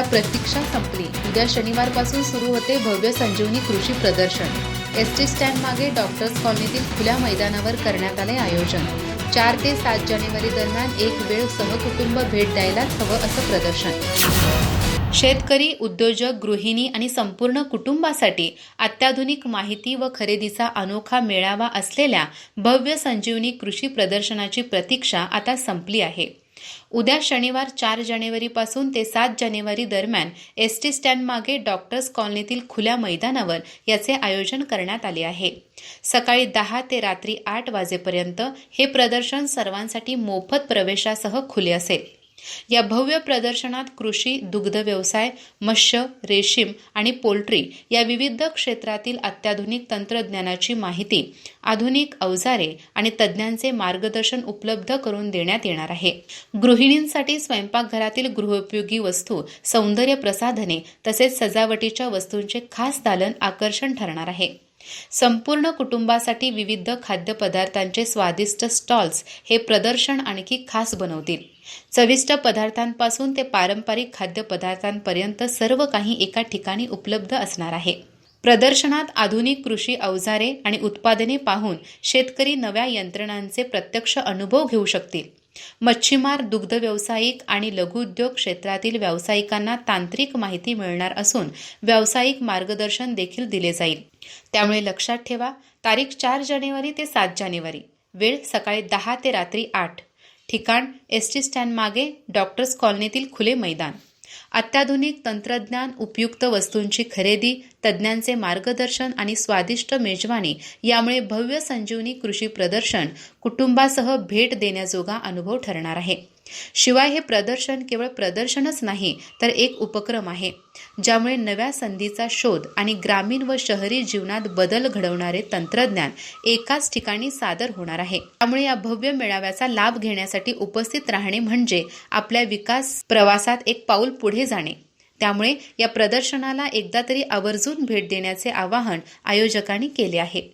आता प्रतीक्षा संपली. उद्या शनिवारपासून सुरू होते भव्य संजीवनी कृषी प्रदर्शन. एस टी स्टँड मागे डॉक्टर्स कॉलनीतील खुल्या मैदानावर करण्यात आले आयोजन. चार ते सात जानेवारी दरम्यान एक वेळ सहकुटुंब भेट द्यायलाच हवं असं प्रदर्शन. शेतकरी उद्योजक गृहिणी आणि संपूर्ण कुटुंबासाठी अत्याधुनिक माहिती व खरेदीचा अनोखा मेळावा असलेल्या भव्य संजीवनी कृषी प्रदर्शनाची प्रतीक्षा आता संपली आहे. उद्या शनिवार चार जानेवारीपासून ते सात जानेवारी दरम्यान एस टी स्टँड मागे डॉक्टर्स कॉलनीतील खुल्या मैदानावर याचे आयोजन करण्यात आले आहे. सकाळी दहा ते रात्री आठ वाजेपर्यंत हे प्रदर्शन सर्वांसाठी मोफत प्रवेशासह खुले असेल. या भव्य प्रदर्शनात कृषी दुग्ध व्यवसाय मत्स्य रेशीम आणि पोल्ट्री या विविध क्षेत्रातील अत्याधुनिक तंत्रज्ञानाची माहिती आधुनिक अवजारे आणि तज्ज्ञांचे मार्गदर्शन उपलब्ध करून देण्यात येणार आहे. गृहिणींसाठी स्वयंपाकघरातील गृहोपयोगी वस्तू सौंदर्य प्रसाधने तसेच सजावटीच्या वस्तूंचे खास दालन आकर्षण ठरणार आहे. संपूर्ण कुटुंबासाठी विविध खाद्यपदार्थांचे स्वादिष्ट स्टॉल्स हे प्रदर्शन आणखी खास बनवतील. चविष्ट पदार्थांपासून ते पारंपरिक खाद्यपदार्थांपर्यंत सर्व काही एका ठिकाणी उपलब्ध असणार आहे. प्रदर्शनात आधुनिक कृषी अवजारे आणि उत्पादने पाहून शेतकरी नव्या यंत्रणांचे प्रत्यक्ष अनुभव घेऊ शकतील. मच्छीमार दुग्ध व्यावसायिक आणि लघुउद्योग क्षेत्रातील व्यावसायिकांना तांत्रिक माहिती मिळणार असून व्यावसायिक मार्गदर्शन देखील दिले जाईल. त्यामुळे लक्षात ठेवा तारीख चार जानेवारी ते सात जानेवारी. वेळ सकाळी दहा ते रात्री आठ. ठिकाण एस टी स्टँड मागे डॉक्टर्स कॉलनीतील खुले मैदान. अत्याधुनिक तंत्रज्ञान उपयुक्त वस्तूंची खरेदी तज्ज्ञांचे मार्गदर्शन आणि स्वादिष्ट मेजवानी यामुळे भव्य संजीवनी कृषी प्रदर्शन कुटुंबासह भेट देण्याजोगा अनुभव ठरणार आहे. शिवाय हे प्रदर्शन केवळ प्रदर्शनच नाही तर एक उपक्रम आहे ज्यामुळे नव्या संधीचा शोध आणि ग्रामीण व शहरी जीवनात बदल घडवणारे तंत्रज्ञान एकाच ठिकाणी सादर होणार आहे. त्यामुळे या भव्य मेळाव्याचा लाभ घेण्यासाठी उपस्थित राहणे म्हणजे आपल्या विकास प्रवासात एक पाऊल पुढे जाणे. त्यामुळे या प्रदर्शनाला एकदा तरी आवर्जून भेट देण्याचे आवाहन आयोजकांनी केले आहे.